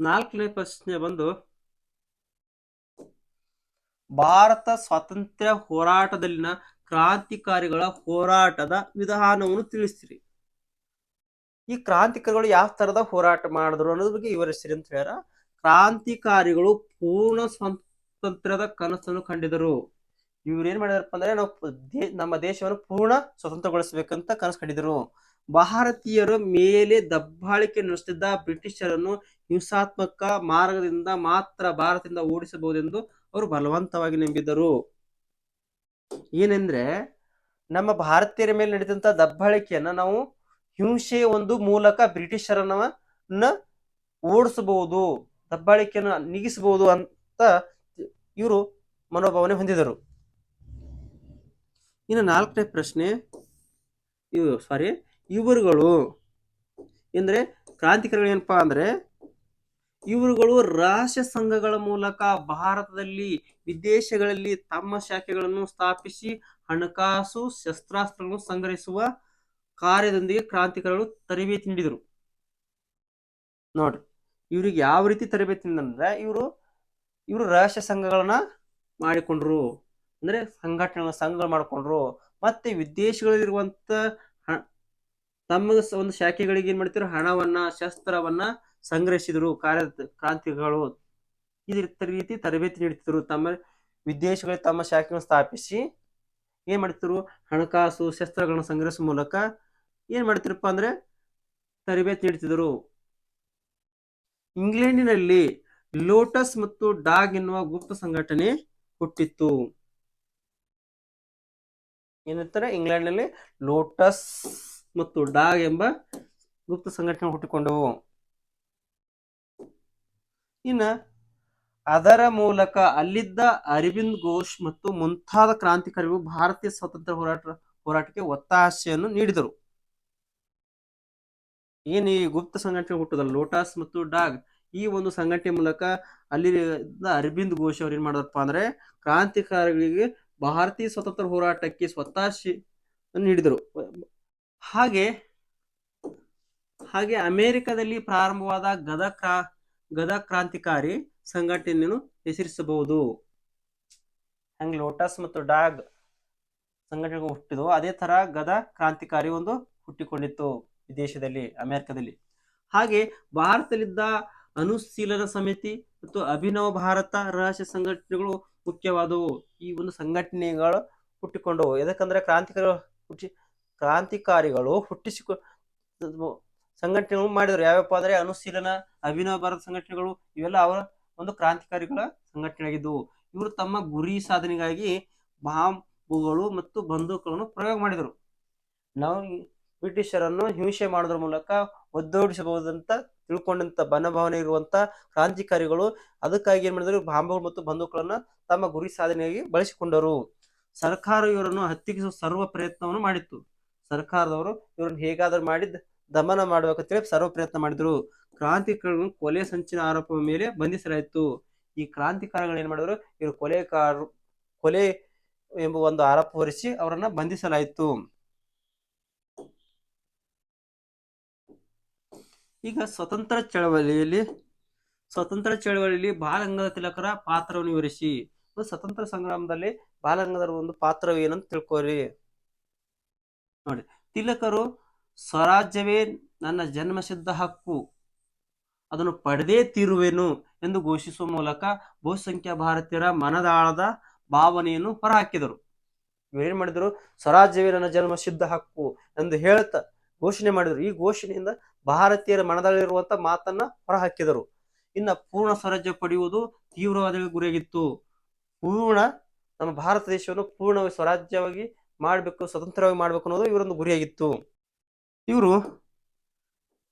ನಾಲ್ಕನೇ ಪ್ರಶ್ನೆ ಬಂದು, ಭಾರತ ಸ್ವಾತಂತ್ರ್ಯ ಹೋರಾಟದಲ್ಲಿನ ಕ್ರಾಂತಿಕಾರಿಗಳ ಹೋರಾಟದ ವಿಧಾನವನ್ನು ತಿಳಿಸ್ತೀರಿ. ಈ ಕ್ರಾಂತಿಕಾರಿಗಳು ಯಾವ ತರದ ಹೋರಾಟ ಮಾಡಿದ್ರು ಅನ್ನೋದ್ರ ಬಗ್ಗೆ ವಿವರಿಸ್ತೀರಿ ಅಂತ ಹೇಳ್ಯಾರ. ಕ್ರಾಂತಿಕಾರಿಗಳು ಪೂರ್ಣ ಸ್ವಾತಂತ್ರ್ಯದ ಕನಸನ್ನು ಕಂಡಿದರು ಇವ್ರು ಏನ್ ಮಾಡಿದಾರಪ್ಪ ಅಂದ್ರೆ ನಾವು ನಮ್ಮ ದೇಶವನ್ನು ಪೂರ್ಣ ಸ್ವತಂತ್ರಗೊಳಿಸಬೇಕಂತ ಕನಸು ಕಂಡಿದ್ರು. ಭಾರತೀಯರು ಮೇಲೆ ದಬ್ಬಾಳಿಕೆ ನಡೆಸುತ್ತಿದ್ದ ಬ್ರಿಟಿಷರನ್ನು ಹಿಂಸಾತ್ಮಕ ಮಾರ್ಗದಿಂದ ಮಾತ್ರ ಭಾರತದಿಂದ ಓಡಿಸಬಹುದೆಂದು ಅವರು ಬಲವಂತವಾಗಿ ನಂಬಿದ್ದರು. ಏನೆಂದ್ರೆ ನಮ್ಮ ಭಾರತೀಯರ ಮೇಲೆ ನಡೆದಂತ ದಬ್ಬಾಳಿಕೆಯನ್ನ ನಾವು ಹಿಂಸೆಯ ಒಂದು ಮೂಲಕ ಬ್ರಿಟಿಷರನ್ನ ಓಡಿಸಬಹುದು, ದಬ್ಬಾಳಿಕೆಯನ್ನು ನೀಗಿಸಬಹುದು ಅಂತ ಇವರು ಮನೋಭಾವನೆ ಹೊಂದಿದರು ಇನ್ನು ನಾಲ್ಕನೇ ಪ್ರಶ್ನೆ, ಇವು ಸಾರಿ ಇವರುಗಳು ಎಂದರೆ ಕ್ರಾಂತಿಕಾರಿಗಳು ಏನಪ್ಪ ಅಂದ್ರೆ ಇವರುಗಳು ರಾಷ್ಟ್ರ ಸಂಘಗಳ ಮೂಲಕ ಭಾರತದಲ್ಲಿ ವಿದೇಶಗಳಲ್ಲಿ ತಮ್ಮ ಶಾಖೆಗಳನ್ನು ಸ್ಥಾಪಿಸಿ ಹಣಕಾಸು, ಶಸ್ತ್ರಾಸ್ತ್ರಗಳನ್ನು ಸಂಗ್ರಹಿಸುವ ಕಾರ್ಯದೊಂದಿಗೆ ಕ್ರಾಂತಿಕಾರಿಗಳು ತರಬೇತಿ ನೀಡಿದರು. ನೋಡ್ರಿ, ಇವ್ರಿಗೆ ಯಾವ ರೀತಿ ತರಬೇತಿ ಅಂದ್ರೆ ಇವರು ಇವರು ರಹಸ್ಯ ಸಂಘಗಳನ್ನ ಮಾಡಿಕೊಂಡ್ರು. ಅಂದ್ರೆ ಸಂಘಟನೆಗಳ, ಸಂಘಗಳು ಮಾಡ್ಕೊಂಡ್ರು, ಮತ್ತೆ ವಿದೇಶಗಳಲ್ಲಿರುವಂತ ತಮ್ಮ ಒಂದು ಶಾಖೆಗಳಿಗೆ ಏನ್ ಮಾಡ್ತಿದ್ರು? ಹಣವನ್ನ, ಶಸ್ತ್ರವನ್ನ ಸಂಗ್ರಹಿಸಿದ್ರು. ಕಾರ್ಯ, ಕ್ರಾಂತಿಗಳು ಇದೇ ರೀತಿ ತರಬೇತಿ ನೀಡ್ತಿದ್ರು. ತಮ್ಮ ವಿದೇಶಗಳಲ್ಲಿ ತಮ್ಮ ಶಾಖೆಗಳನ್ನು ಸ್ಥಾಪಿಸಿ ಏನ್ ಮಾಡ್ತಿದ್ರು? ಹಣಕಾಸು, ಶಸ್ತ್ರಗಳನ್ನು ಸಂಗ್ರಹಿಸುವ ಮೂಲಕ ಏನ್ ಮಾಡ್ತಿರಪ್ಪ ಅಂದ್ರೆ ತರಬೇತಿ ನೀಡ್ತಿದ್ರು. ಇಂಗ್ಲೆಂಡಿನಲ್ಲಿ ಲೋಟಸ್ ಮತ್ತು ಡಾಗ್ ಎನ್ನುವ ಗುಪ್ತ ಸಂಘಟನೆ ಹುಟ್ಟಿತ್ತು. ಏನಂತಾರೆ ಇಂಗ್ಲೆಂಡ್ನಲ್ಲಿ ಲೋಟಸ್ ಮತ್ತು ಡಾಗ್ ಎಂಬ ಗುಪ್ತ ಸಂಘಟನೆ ಹುಟ್ಟಿಕೊಂಡವು. ಇನ್ನ ಅದರ ಮೂಲಕ ಅಲ್ಲಿದ್ದ ಅರವಿಂದ್ ಘೋಷ್ ಮತ್ತು ಮುಂತಾದ ಕ್ರಾಂತಿಕಾರಿಗಳು ಭಾರತೀಯ ಸ್ವಾತಂತ್ರ್ಯ ಹೋರಾಟ, ಹೋರಾಟಕ್ಕೆ ಒತ್ತಾಸೆಯನ್ನು ನೀಡಿದರು. ಏನು ಈ ಗುಪ್ತ ಸಂಘಟನೆ ಹುಟ್ಟದಲ್ಲ? ಲೋಟಸ್ ಮತ್ತು ಡಾಗ್ ಈ ಒಂದು ಸಂಘಟನೆ ಮೂಲಕ ಅಲ್ಲಿ ಅರವಿಂದ್ ಘೋಷ್ ಅವ್ರು ಏನ್ ಮಾಡಿದ್ರಪ್ಪ ಅಂದ್ರೆ ಕ್ರಾಂತಿಕಾರಿಗಳಿಗೆ ಭಾರತೀಯ ಸ್ವತಂತ್ರ ಹೋರಾಟಕ್ಕೆ ಸ್ವತಾಶಿ ನೀಡಿದರು. ಹಾಗೆ ಹಾಗೆ ಅಮೆರಿಕದಲ್ಲಿ ಪ್ರಾರಂಭವಾದ ಗದ ಕ್ರಾ ಗದಾ ಕ್ರಾಂತಿಕಾರಿ ಸಂಘಟನೆಯನ್ನು ಹೆಸರಿಸಬಹುದು. ಹಂಗೆ ಲೋಟಸ್ ಮತ್ತು ಡಾಗ್ ಸಂಘಟನೆಗಳು ಹುಟ್ಟಿದವು, ಅದೇ ತರ ಗದ ಕ್ರಾಂತಿಕಾರಿ ಒಂದು ಹುಟ್ಟಿಕೊಂಡಿತ್ತು ವಿದೇಶದಲ್ಲಿ ಅಮೆರಿಕದಲ್ಲಿ. ಹಾಗೆ, ಭಾರತದಲ್ಲಿದ್ದ ಅನುಶೀಲನ ಸಮಿತಿ ಮತ್ತು ಅಭಿನವ ಭಾರತ ರಹಸ್ಯ ಸಂಘಟನೆಗಳು ಮುಖ್ಯವಾದವು. ಈ ಒಂದು ಸಂಘಟನೆಗಳು ಹುಟ್ಟಿಕೊಂಡವು. ಯಾಕಂದ್ರೆ ಕ್ರಾಂತಿಕಾರಿಗಳು ಹುಟ್ಟಿ, ಕ್ರಾಂತಿಕಾರಿಗಳು ಹುಟ್ಟಿಸಿಕೊ, ಸಂಘಟನೆಗಳು ಮಾಡಿದ್ರು. ಯಾವ್ಯಾವ ಅಂದ್ರೆ ಅನುಶೀಲನ ಅಭಿನವ ಭಾರತ ಸಂಘಟನೆಗಳು ಇವೆಲ್ಲ ಅವರ ಒಂದು ಕ್ರಾಂತಿಕಾರಿಗಳ ಸಂಘಟನೆಯಾಗಿದ್ದವು. ಇವರು ತಮ್ಮ ಗುರಿ ಸಾಧನೆಗಾಗಿ ಬಾಂಬುಗಳು ಮತ್ತು ಬಂದೂಕುಗಳನ್ನು ಪ್ರಯೋಗ ಮಾಡಿದರು. ನಾವು ಬ್ರಿಟಿಷರನ್ನು ಹಿಂಸೆ ಮಾಡೋದ್ರ ಮೂಲಕ ಒದ್ದೋಡಿಸಬಹುದಂತ ತಿಳ್ಕೊಂಡಂತ ಬನಭಾವನೆ ಇರುವಂತ ಕ್ರಾಂತಿಕಾರಿಗಳು ಅದಕ್ಕಾಗಿ ಏನ್ ಮಾಡಿದ್ರು ಬಾಂಬುಗಳು ಮತ್ತು ಬಂದೂಕುಗಳನ್ನ ತಮ್ಮ ಗುರಿ ಸಾಧನೆಯಾಗಿ ಬಳಸಿಕೊಂಡರು. ಸರ್ಕಾರ ಇವರನ್ನು ಹತ್ತಿಕ್ಕಿಸುವ ಸರ್ವ ಪ್ರಯತ್ನವನ್ನು ಮಾಡಿತ್ತು. ಸರ್ಕಾರದವರು ಇವರನ್ನು ಹೇಗಾದ್ರೂ ಮಾಡಿ ದಮನ ಮಾಡ್ಬೇಕಂತೇಳಿ ಸರ್ವ ಪ್ರಯತ್ನ ಮಾಡಿದ್ರು. ಕ್ರಾಂತಿಕಾರಿಗಳನ್ನು ಕೊಲೆ ಸಂಚಿನ ಆರೋಪದ ಮೇಲೆ ಬಂಧಿಸಲಾಯಿತು. ಈ ಕ್ರಾಂತಿಕಾರಿಗಳು ಏನ್ ಮಾಡಿದ್ರು, ಇವರು ಕೊಲೆಕಾರ, ಕೊಲೆ ಎಂಬ ಒಂದು ಆರೋಪ ಹೊರಿಸಿ ಅವರನ್ನ ಬಂಧಿಸಲಾಯಿತು. ಈಗ ಸ್ವತಂತ್ರ ಚಳವಳಿಯಲ್ಲಿ ಸ್ವತಂತ್ರ ಚಳವಳಿಯಲ್ಲಿ ಬಾಲಗಂಗಾಧರ ತಿಲಕರ ಪಾತ್ರವನ್ನು ವಿವರಿಸಿ. ಸ್ವತಂತ್ರ ಸಂಗ್ರಾಮದಲ್ಲಿ ಬಾಲಗಂಗಾಧರ ಒಂದು ಪಾತ್ರವೇನಂತ ತಿಳ್ಕೊರಿ ನೋಡಿ, ತಿಲಕರು ಸ್ವರಾಜ್ಯವೇ ನನ್ನ ಜನ್ಮಸಿದ್ಧ ಹಕ್ಕು. ಅದನ್ನು ಪಡೆದೇ ತೀರುವೆನು ಎಂದು ಘೋಷಿಸುವ ಮೂಲಕ ಬಹುಸಂಖ್ಯಾ ಭಾರತೀಯರ ಮನದಾಳದ ಭಾವನೆಯನ್ನು ಹೊರಹಾಕಿದರು. ಏನ್ ಮಾಡಿದ್ರು? ಸ್ವರಾಜ್ಯವೇ ನನ್ನ ಜನ್ಮ ಸಿದ್ಧ ಹಕ್ಕು ಎಂದು ಹೇಳ್ತಾ ಘೋಷಣೆ ಮಾಡಿದರು. ಈ ಘೋಷಣೆಯಿಂದ ಭಾರತೀಯರ ಮನದಲ್ಲಿರುವಂತ ಮಾತನ್ನ ಹೊರಹಾಕಿದರು. ಇನ್ನ ಪೂರ್ಣ ಸ್ವರಾಜ್ಯ ಪಡೆಯುವುದು ತೀವ್ರವಾದ ಗುರಿಯಾಗಿತ್ತು. ಪೂರ್ಣ ನಮ್ಮ ಭಾರತ ದೇಶವನ್ನು ಪೂರ್ಣವಾಗಿ ಸ್ವರಾಜ್ಯವಾಗಿ ಮಾಡಬೇಕು, ಸ್ವತಂತ್ರವಾಗಿ ಮಾಡಬೇಕು ಅನ್ನೋದು ಇವರೊಂದು ಗುರಿಯಾಗಿತ್ತು. ಇವರು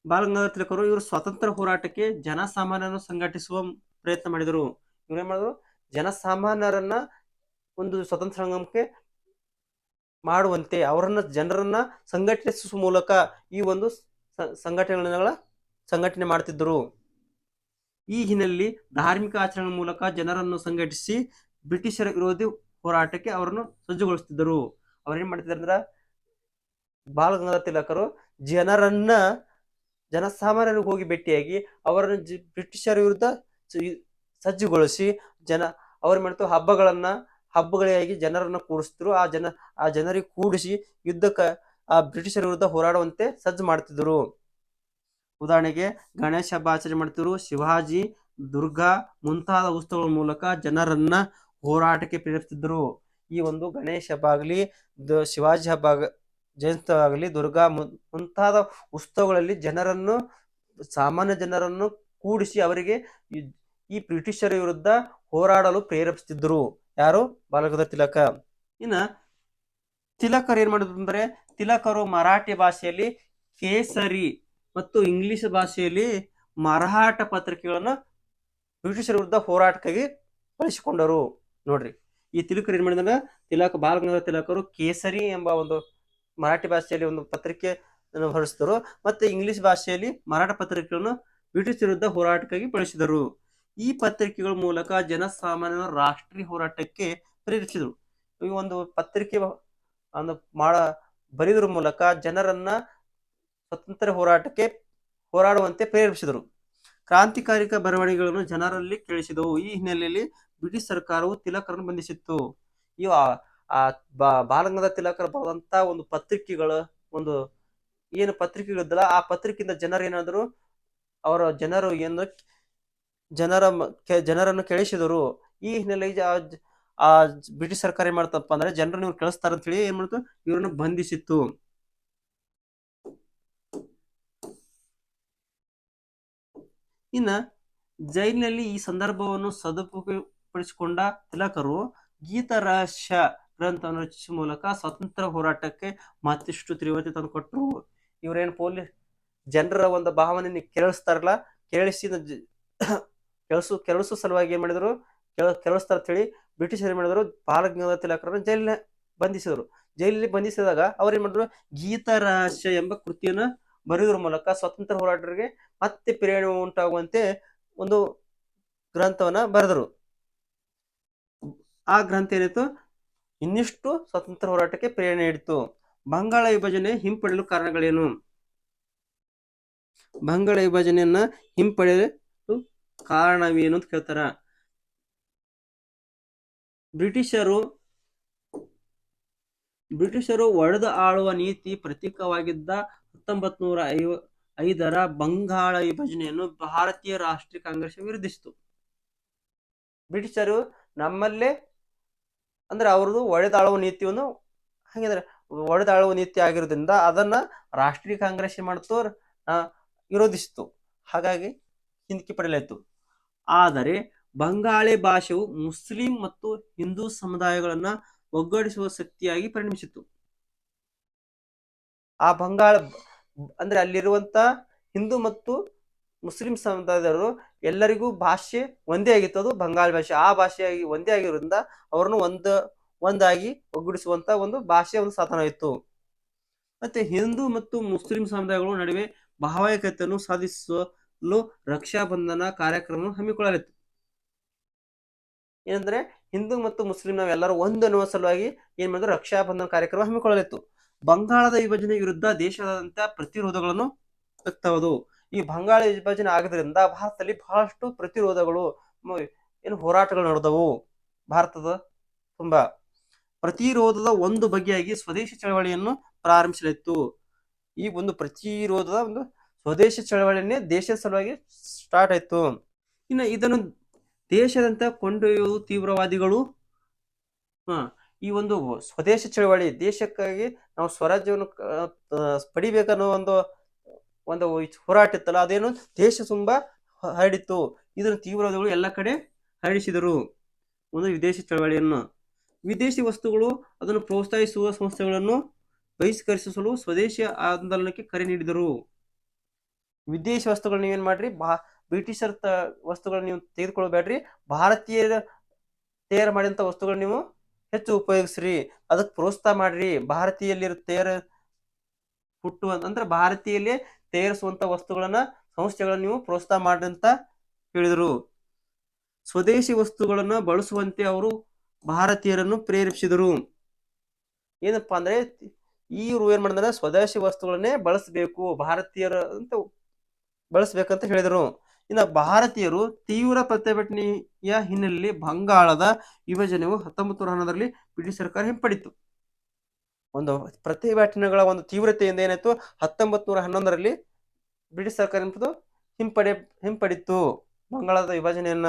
ಬಾಲಗಂಗಾಧರ ತಿಲಕರು ಇವರು ಸ್ವಾತಂತ್ರ್ಯ ಹೋರಾಟಕ್ಕೆ ಜನಸಾಮಾನ್ಯರನ್ನು ಸಂಘಟಿಸುವ ಪ್ರಯತ್ನ ಮಾಡಿದರು. ಇವ್ರು ಏನ್ ಮಾಡಿದ್ರು? ಜನಸಾಮಾನ್ಯರನ್ನ ಒಂದು ಸ್ವತಂತ್ರ ಸಂಗಮಕ್ಕೆ ಮಾಡುವಂತೆ, ಅವರನ್ನ ಜನರನ್ನ ಸಂಘಟಿಸುವ ಮೂಲಕ ಈ ಒಂದು ಸಂಘಟನೆಗಳ ಸಂಘಟನೆ ಮಾಡ್ತಿದ್ದರು ಈ ಹಿನ್ನೆಲೆಯಲ್ಲಿ ಧಾರ್ಮಿಕ ಆಚರಣೆ ಮೂಲಕ ಜನರನ್ನು ಸಂಘಟಿಸಿ ಬ್ರಿಟಿಷರ ವಿರೋಧಿ ಹೋರಾಟಕ್ಕೆ ಅವರನ್ನು ಸಜ್ಜುಗೊಳಿಸುತ್ತಿದ್ದರು ಅವ್ರೇನ್ ಮಾಡ್ತಿದ್ರು ಅಂದ್ರೆ ಬಾಲಗಂಗಾಧರ ತಿಲಕರು ಜನರನ್ನ ಜನಸಾಮಾನ್ಯರಿಗೆ ಹೋಗಿ ಭೇಟಿಯಾಗಿ ಅವರನ್ನು ಬ್ರಿಟಿಷರ ವಿರುದ್ಧ ಸಜ್ಜುಗೊಳಿಸಿ ಜನ, ಅವ್ರ ಮಾಡ್ತು ಹಬ್ಬಗಳನ್ನ ಹಬ್ಬಗಳಿಗಾಗಿ ಜನರನ್ನ ಕೂಡಿಸಿದ್ರು ಆ ಜನ, ಆ ಜನರಿಗೆ ಕೂಡಿಸಿ ಯುದ್ಧಕ್ಕ ಆ ಬ್ರಿಟಿಷರ ವಿರುದ್ಧ ಹೋರಾಡುವಂತೆ ಸಜ್ಜು ಮಾಡ್ತಿದ್ರು. ಉದಾಹರಣೆಗೆ, ಗಣೇಶ ಹಬ್ಬ ಆಚರಣೆ ಮಾಡ್ತಿದ್ರು. ಶಿವಾಜಿ, ದುರ್ಗಾ ಮುಂತಾದ ಉತ್ಸವಗಳ ಮೂಲಕ ಜನರನ್ನ ಹೋರಾಟಕ್ಕೆ ಪ್ರೇರೇಪಿಸಿದ್ರು ಈ ಒಂದು ಗಣೇಶ ಹಬ್ಬ ಆಗಲಿ ಶಿವಾಜಿ ಹಬ್ಬ ಜಯಂತಿ ಆಗಲಿ, ದುರ್ಗಾ ಮುಂತಾದ ಉತ್ಸವಗಳಲ್ಲಿ ಜನರನ್ನು, ಸಾಮಾನ್ಯ ಜನರನ್ನು ಕೂಡಿಸಿ ಅವರಿಗೆ ಈ- ಬ್ರಿಟಿಷರ ವಿರುದ್ಧ ಹೋರಾಡಲು ಪ್ರೇರೇಪಿಸುತ್ತಿದ್ದರು ಯಾರು? ಬಾಲಗದ ತಿಲಕ. ಇನ್ನ, ತಿಲಕರ್ ಏನ್ ಮಾಡಿದ್ರು ಅಂದ್ರೆ ತಿಲಕರು ಮರಾಠಿ ಭಾಷೆಯಲ್ಲಿ ಕೇಸರಿ ಮತ್ತು ಇಂಗ್ಲಿಷ್ ಭಾಷೆಯಲ್ಲಿ ಮರಾಠ ಪತ್ರಿಕೆಗಳನ್ನು ಬ್ರಿಟಿಷರ ವಿರುದ್ಧ ಹೋರಾಟಕ್ಕಾಗಿ ಬಳಸಿಕೊಂಡರು. ನೋಡ್ರಿ, ಈ ತಿಲಕರು ಏನ್ ಮಾಡಿದ್ರೆ ತಿಲಕ, ಬಾಲಗಂಗಾಧರ ತಿಲಕರು ಕೇಸರಿ ಎಂಬ ಒಂದು ಮರಾಠಿ ಭಾಷೆಯಲ್ಲಿ ಒಂದು ಪತ್ರಿಕೆ ಹೊರಡಿಸಿದರು ಮತ್ತೆ ಇಂಗ್ಲಿಷ್ ಭಾಷೆಯಲ್ಲಿ ಮರಾಠ ಪತ್ರಿಕೆಗಳನ್ನು ಬ್ರಿಟಿಷ್ ವಿರುದ್ಧ ಹೋರಾಟಕ್ಕಾಗಿ ಬಳಸಿದರು ಈ ಪತ್ರಿಕೆಗಳ ಮೂಲಕ ಜನಸಾಮಾನ್ಯರ ರಾಷ್ಟ್ರೀಯ ಹೋರಾಟಕ್ಕೆ ಪ್ರೇರಿಸಿದರು. ಈ ಒಂದು ಪತ್ರಿಕೆ ಒಂದು ಮಾಡ ಬರೆಯುವುದರ ಮೂಲಕ ಜನರನ್ನ ಸ್ವತಂತ್ರ ಹೋರಾಟಕ್ಕೆ ಹೋರಾಡುವಂತೆ ಪ್ರೇರೇಪಿಸಿದರು. ಕ್ರಾಂತಿಕಾರಿಕ ಬರವಣಿಗೆಗಳನ್ನು ಜನರಲ್ಲಿ ಕೇಳಿಸಿದವು. ಈ ಹಿನ್ನೆಲೆಯಲ್ಲಿ ಬ್ರಿಟಿಷ್ ಸರ್ಕಾರವು ತಿಲಕರನ್ನು ಬಂಧಿಸಿತ್ತು. ಇವ ಆ ಬಾಲಗಂಗಾಧರ ತಿಲಕರು ಬರೆದಂತ ಒಂದು ಪತ್ರಿಕೆಗಳ ಒಂದು ಏನು ಪತ್ರಿಕೆಗಳಿದ್ದಲ್ಲ ಆ ಪತ್ರಿಕೆಯಿಂದ ಜನರು ಏನಾದ್ರು ಅವರ ಜನರು ಏನು ಜನರ ಜನರನ್ನು ಕೇಳಿಸಿದರು. ಈ ಹಿನ್ನೆಲೆಯಲ್ಲಿ ಆ ಬ್ರಿಟಿಷ್ ಸರ್ಕಾರ ಏನ್ ಮಾಡ್ತಪ್ಪ ಅಂದ್ರೆ ಜನರನ್ನ ಇವ್ರು ಕಳಿಸ್ತಾರ ಅಂತ ಹೇಳಿ ಏನ್ ಮಾಡ್ತು? ಇವ್ರನ್ನ ಬಂಧಿಸಿತ್ತು. ಇನ್ನ ಜೈಲಿನಲ್ಲಿ ಈ ಸಂದರ್ಭವನ್ನು ಸದುಪಯೋಗಪಡಿಸಿಕೊಂಡ ತಿಲಕರು ಗೀತ ರಹಸ್ಯ ಗ್ರಂಥವನ್ನು ರಚಿಸುವ ಮೂಲಕ ಸ್ವತಂತ್ರ ಹೋರಾಟಕ್ಕೆ ಮತ್ತಿಷ್ಟು ತೀವ್ರತೆ ತಂದುಕೊಟ್ರು ಇವ್ರೇನ್ ಪೊಲೀಸ್ ಜನರ ಒಂದು ಭಾವನೆ ಕೇಳಿಸ್ತಾರಲ್ಲ ಕೇಳಿಸಿದ ಕೆಳಸು ಕೆರಳಿಸೋ ಸಲುವಾಗಿ ಏನ್ ಮಾಡಿದ್ರು? ಕೆಳ ಅಂತ ಹೇಳಿ ಬ್ರಿಟಿಷರು ಏನು ಮಾಡಿದ್ರು? ಬಾಲಗಂಗಾಧರ ತಿಲಕರನ್ನು ಜೈಲಿನ ಬಂಧಿಸಿದರು. ಜೈಲಿನಲ್ಲಿ ಬಂಧಿಸಿದಾಗ ಅವ್ರು ಏನು ಮಾಡಿದ್ರು? ಗೀತ ರಹಸ್ಯ ಎಂಬ ಕೃತಿಯನ್ನು ಬರೆಯುವುದರ ಮೂಲಕ ಸ್ವತಂತ್ರ ಹೋರಾಟರಿಗೆ ಮತ್ತೆ ಪ್ರೇರಣೆ ಉಂಟಾಗುವಂತೆ ಒಂದು ಗ್ರಂಥವನ್ನ ಬರೆದರು. ಆ ಗ್ರಂಥ ಏನಿತ್ತು? ಇನ್ನಿಷ್ಟು ಸ್ವತಂತ್ರ ಹೋರಾಟಕ್ಕೆ ಪ್ರೇರಣೆ ನೀಡಿತು ಬಂಗಾಳ ವಿಭಜನೆ ಹಿಂಪಡೆಯಲು ಕಾರಣಗಳೇನು? ಬಂಗಾಳ ವಿಭಜನೆಯನ್ನ ಹಿಂಪಡೆಯಲು ಕಾರಣವೇನು ಅಂತ ಕೇಳ್ತಾರ? ಬ್ರಿಟಿಷರು ಬ್ರಿಟಿಷರು ಒಡೆದು ಆಳುವ ನೀತಿ ಪ್ರತೀಕವಾಗಿದ್ದ ಹತ್ತೊಂಬತ್ ನೂರ ಐದರ ಬಂಗಾಳ ವಿಭಜನೆಯನ್ನು ಭಾರತೀಯ ರಾಷ್ಟ್ರೀಯ ಕಾಂಗ್ರೆಸ್ ವಿರೋಧಿಸಿತು ಬ್ರಿಟಿಷರು ನಮ್ಮಲ್ಲೇ, ಅಂದ್ರೆ ಅವ್ರದ್ದು ಒಡೆದಾಳುವ ನೀತಿಯನ್ನು ಹಾಗಿದ್ರೆ ಒಡೆದಾಳುವ ನೀತಿ ಆಗಿರೋದ್ರಿಂದ ಅದನ್ನ ರಾಷ್ಟ್ರೀಯ ಕಾಂಗ್ರೆಸ್ ಮಾಡ್ತು? ವಿರೋಧಿಸಿತು. ಹಾಗಾಗಿ ಹಿಂದಕ್ಕೆ ಪಡೆಯಲಾಯಿತು. ಆದರೆ ಬಂಗಾಳಿ ಭಾಷೆಯು ಮುಸ್ಲಿಂ ಮತ್ತು ಹಿಂದೂ ಸಮುದಾಯಗಳನ್ನ ಒಗ್ಗೂಡಿಸುವ ಶಕ್ತಿಯಾಗಿ ಪರಿಣಮಿಸಿತು ಆ ಬಂಗಾಳ ಅಂದ್ರೆ ಅಲ್ಲಿರುವಂತ ಹಿಂದೂ ಮತ್ತು ಮುಸ್ಲಿಂ ಸಮುದಾಯದವರು ಎಲ್ಲರಿಗೂ ಭಾಷೆ ಒಂದೇ ಆಗಿತ್ತು. ಅದು ಬಂಗಾಳ ಭಾಷೆ. ಆ ಭಾಷೆಯಾಗಿ ಒಂದೇ ಆಗಿರೋದ್ರಿಂದ ಅವರನ್ನು ಒಂದು, ಒಂದಾಗಿ ಒಗ್ಗೂಡಿಸುವಂತ ಒಂದು ಭಾಷೆಯ ಒಂದು ಸಾಧನ ಇತ್ತು. ಮತ್ತೆ ಹಿಂದೂ ಮತ್ತು ಮುಸ್ಲಿಂ ಸಮುದಾಯಗಳ ನಡುವೆ ಭಾವೈಕ್ಯತೆಯನ್ನು ಸಾಧಿಸಲು ರಕ್ಷಾಬಂಧನ ಕಾರ್ಯಕ್ರಮ ಹಮ್ಮಿಕೊಳ್ಳಲಾಯಿತು ಏನಂದ್ರೆ ಹಿಂದೂ ಮತ್ತು ಮುಸ್ಲಿಂ ನಾವೆಲ್ಲರೂ ಒಂದು ಅನ್ನುವ ಸಲುವಾಗಿ ಏನ್ ಮಾಡಿದ್ರು ರಕ್ಷಾಬಂಧನ ಕಾರ್ಯಕ್ರಮ ಹಮ್ಮಿಕೊಳ್ಳಲಿತ್ತು. ಬಂಗಾಳದ ವಿಭಜನೆ ವಿರುದ್ಧ ದೇಶಾದ್ಯಂತ ಪ್ರತಿರೋಧಗಳನ್ನು ವ್ಯಕ್ತವದು ಈ ಬಂಗಾಳ ವಿಭಜನೆ ಆಗದ್ರಿಂದ ಭಾರತದಲ್ಲಿ ಬಹಳಷ್ಟು ಪ್ರತಿರೋಧಗಳು ಏನು ಹೋರಾಟಗಳು ನಡೆದವು. ಭಾರತದ ತುಂಬಾ ಪ್ರತಿರೋಧದ ಒಂದು ಬಗೆಯಾಗಿ ಸ್ವದೇಶಿ ಚಳವಳಿಯನ್ನು ಪ್ರಾರಂಭಿಸಲಿತ್ತು. ಈ ಒಂದು ಪ್ರತಿರೋಧದ ಒಂದು ಸ್ವದೇಶಿ ಚಳವಳಿಯನ್ನೇ ದೇಶದ ಸಲುವಾಗಿ ಸ್ಟಾರ್ಟ್ ಆಯ್ತು. ಇನ್ನು ಇದನ್ನು ದೇಶದಂತ ಕೊಂಡೊಯ್ಯುವ ತೀವ್ರವಾದಿಗಳು. ಹ, ಈ ಒಂದು ಸ್ವದೇಶ ಚಳವಳಿ, ದೇಶಕ್ಕಾಗಿ ನಾವು ಸ್ವರಾಜ್ಯವನ್ನು ಪಡಿಬೇಕನ್ನೋ ಒಂದು ಒಂದು ಹೋರಾಟ ಇತ್ತಲ್ಲ, ಅದೇನು ದೇಶ ತುಂಬಾ ಹರಡಿತ್ತು. ಇದನ್ನು ತೀವ್ರವಾದಿಗಳು ಎಲ್ಲ ಕಡೆ ಹರಡಿಸಿದರು. ಒಂದು ವಿದೇಶಿ ಚಳವಳಿಯನ್ನು. ವಿದೇಶಿ ವಸ್ತುಗಳು ಅದನ್ನು ಪ್ರೋತ್ಸಾಹಿಸುವ ಸಂಸ್ಥೆಗಳನ್ನು ಬಹಿಷ್ಕರಿಸಲು ಸ್ವದೇಶಿ ಆಂದೋಲನಕ್ಕೆ ಕರೆ ನೀಡಿದರು. ವಿದೇಶಿ ವಸ್ತುಗಳನ್ನ ಏನ್ ಮಾಡ್ರಿ? ಬಾ ಬ್ರಿಟಿಷರ್ ತ ವಸ್ತುಗಳನ್ನ ನೀವು ತೆಗೆದುಕೊಳ್ಬೇಡ್ರಿ ಭಾರತೀಯರ ತಯಾರು ಮಾಡಿದಂತ ವಸ್ತುಗಳನ್ನ ನೀವು ಹೆಚ್ಚು ಉಪಯೋಗಿಸ್ರಿ. ಅದಕ್ಕೆ ಪ್ರೋತ್ಸಾಹ ಮಾಡ್ರಿ. ಭಾರತೀಯಲ್ಲಿ ತಯಾರ ಹುಟ್ಟುವ ಅಂದ್ರೆ ಭಾರತೀಯಲ್ಲಿ ತಯಾರಿಸುವಂತ ವಸ್ತುಗಳನ್ನ, ಸಂಸ್ಥೆಗಳನ್ನ ನೀವು ಪ್ರೋತ್ಸಾಹ ಮಾಡ್ರಿ ಅಂತ ಹೇಳಿದರು. ಸ್ವದೇಶಿ ವಸ್ತುಗಳನ್ನ ಬಳಸುವಂತೆ ಅವರು ಭಾರತೀಯರನ್ನು ಪ್ರೇರೇಪಿಸಿದರು. ಏನಪ್ಪಾ ಅಂದ್ರೆ ಇವ್ರು ಏನ್ ಮಾಡಿದ್ರೆ ಸ್ವದೇಶಿ ವಸ್ತುಗಳನ್ನೇ ಬಳಸಬೇಕು, ಭಾರತೀಯರ ಅಂತ ಬಳಸ್ಬೇಕಂತ ಹೇಳಿದರು. ಇನ್ನು ಭಾರತೀಯರು ತೀವ್ರ ಪ್ರತಿಭಟನೆಯ ಹಿನ್ನೆಲೆಯಲ್ಲಿ ಬಂಗಾಳದ ವಿಭಜನೆಯು ಹತ್ತೊಂಬತ್ತು ನೂರ ಹನ್ನೊಂದರಲ್ಲಿ ಬ್ರಿಟಿಷ್ ಸರ್ಕಾರ ಹಿಂಪಡಿತು. ಒಂದು ಪ್ರತಿಭಟನೆಗಳ ಒಂದು ತೀವ್ರತೆಯಿಂದ ಏನಾಯ್ತು? ಹತ್ತೊಂಬತ್ತು ನೂರ ಹನ್ನೊಂದರಲ್ಲಿ ಬ್ರಿಟಿಷ್ ಸರ್ಕಾರ ಹಿಂಪಡೆ, ಹಿಂಪಡಿತು. ಬಂಗಾಳದ ವಿಭಜನೆಯನ್ನ